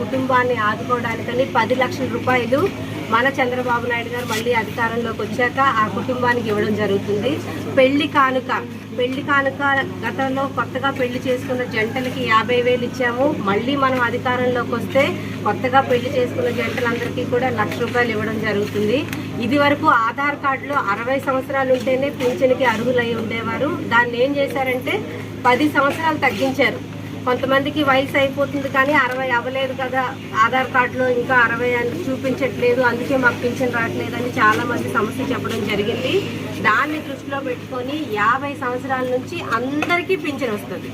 కుటుంబాన్ని ఆదుకోవడానికని పది లక్షల రూపాయలు మన చంద్రబాబు నాయుడు గారు మళ్ళీ అధికారంలోకి వచ్చాక ఆ కుటుంబానికి ఇవ్వడం జరుగుతుంది. పెళ్ళి కానుక పెళ్ళి కానుక గతంలో కొత్తగా పెళ్ళి చేసుకున్న జంటలకి యాభై వేలు ఇచ్చాము. మళ్ళీ మనం అధికారంలోకి వస్తే కొత్తగా పెళ్ళి చేసుకున్న జంటలందరికీ కూడా లక్ష రూపాయలు ఇవ్వడం జరుగుతుంది. ఇది వరకు ఆధార్ కార్డులో అరవై సంవత్సరాలు ఉంటేనే పింఛన్కి అర్హులై ఉండేవారు. దాన్ని ఏం చేశారంటే పది సంవత్సరాలు తగ్గించారు. కొంతమందికి వయసు అయిపోతుంది కానీ అరవై అవ్వలేదు కదా. ఆధార్ కార్డులో ఇంకా అరవై అని చూపించట్లేదు. అందుకే మాకు పింఛన్ రావట్లేదని చాలామంది సమస్య చెప్పడం జరిగింది. దాన్ని దృష్టిలో పెట్టుకొని యాభై సంవత్సరాల నుంచి అందరికీ పింఛన్ వస్తుంది.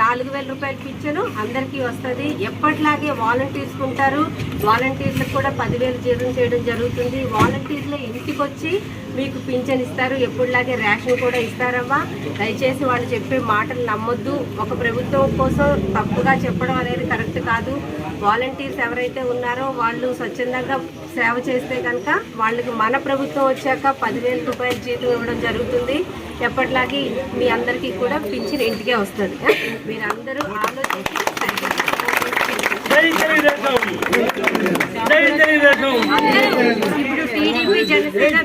నాలుగు వేల రూపాయల పింఛను అందరికీ వస్తుంది. ఎప్పటిలాగే వాలంటీర్స్ ఉంటారు. వాలంటీర్లకు కూడా పదివేలు జీతం చేయడం జరుగుతుంది. వాలంటీర్లు ఇంటికి వచ్చి మీకు పింఛన్ ఇస్తారు. ఎప్పుడులాగే రేషన్ కూడా ఇస్తారమ్మా దయచేసి వాళ్ళు చెప్పే మాటలు నమ్మొద్దు. ఒక ప్రభుత్వం కోసం తప్పుగా చెప్పడం అనేది కరెక్ట్ కాదు. వాలంటీర్స్ ఎవరైతే ఉన్నారో వాళ్ళు స్వచ్ఛందంగా సేవ చేస్తే కనుక వాళ్ళకి మన ప్రభుత్వం వచ్చాక పదివేల రూపాయల జీతం ఇవ్వడం జరుగుతుంది. ఎప్పటిలాగే మీ అందరికీ కూడా పింఛన్ ఇంటికే వస్తుంది. ఆలోచించి తెలుగుదేశం జై తెలుగుదేశం ఇప్పుడు టీడీపీ జనసేన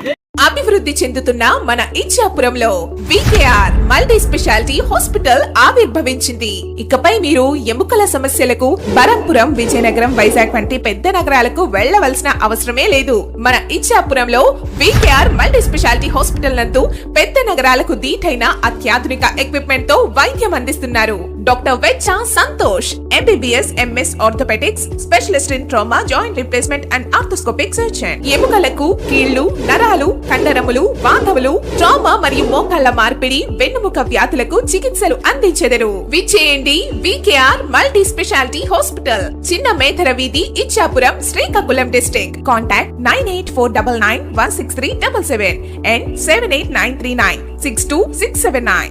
అభివృద్ధి చెందుతున్న మన ఇచ్చాపురంలో వికేఆర్ మల్టీ స్పెషాలిటీ హాస్పిటల్ ఆవిర్భవించింది. ఇకపై మీరు ఎముకల సమస్యలకు బరంపురం విజయనగరం వైజాగ్ వంటి పెద్ద నగరాలకు వెళ్ళవలసిన అవసరమే లేదు. మన ఇచ్చాపురంలో వికేఆర్ మల్టీ స్పెషాలిటీ హాస్పిటల్ నందు పెద్ద నగరాలకు దీటైన అత్యాధునిక ఎక్విప్మెంట్తో వైద్యం అందిస్తున్నారు. Doctor Vecha Santosh MBBS MS orthopedics specialist in trauma joint replacement and arthroscopic surgeon ఎముకలకు కీళ్ళు నరాలు కండరములు వాతములు ట్రామా మరియు మోకాళ్ళ మార్పిడి వెన్నుముక వ్యాధులకు చికిత్సలు అందించెదరు. విచ్చేయండి వికేఆర్ మల్టీ స్పెషాలిటీ హాస్పిటల్. చిన్న మేధర వీధి Ichchapuram Srikakulam district. Contact nine eight four double nine one six three double seven and seven eight nine three nine six two six seven nine.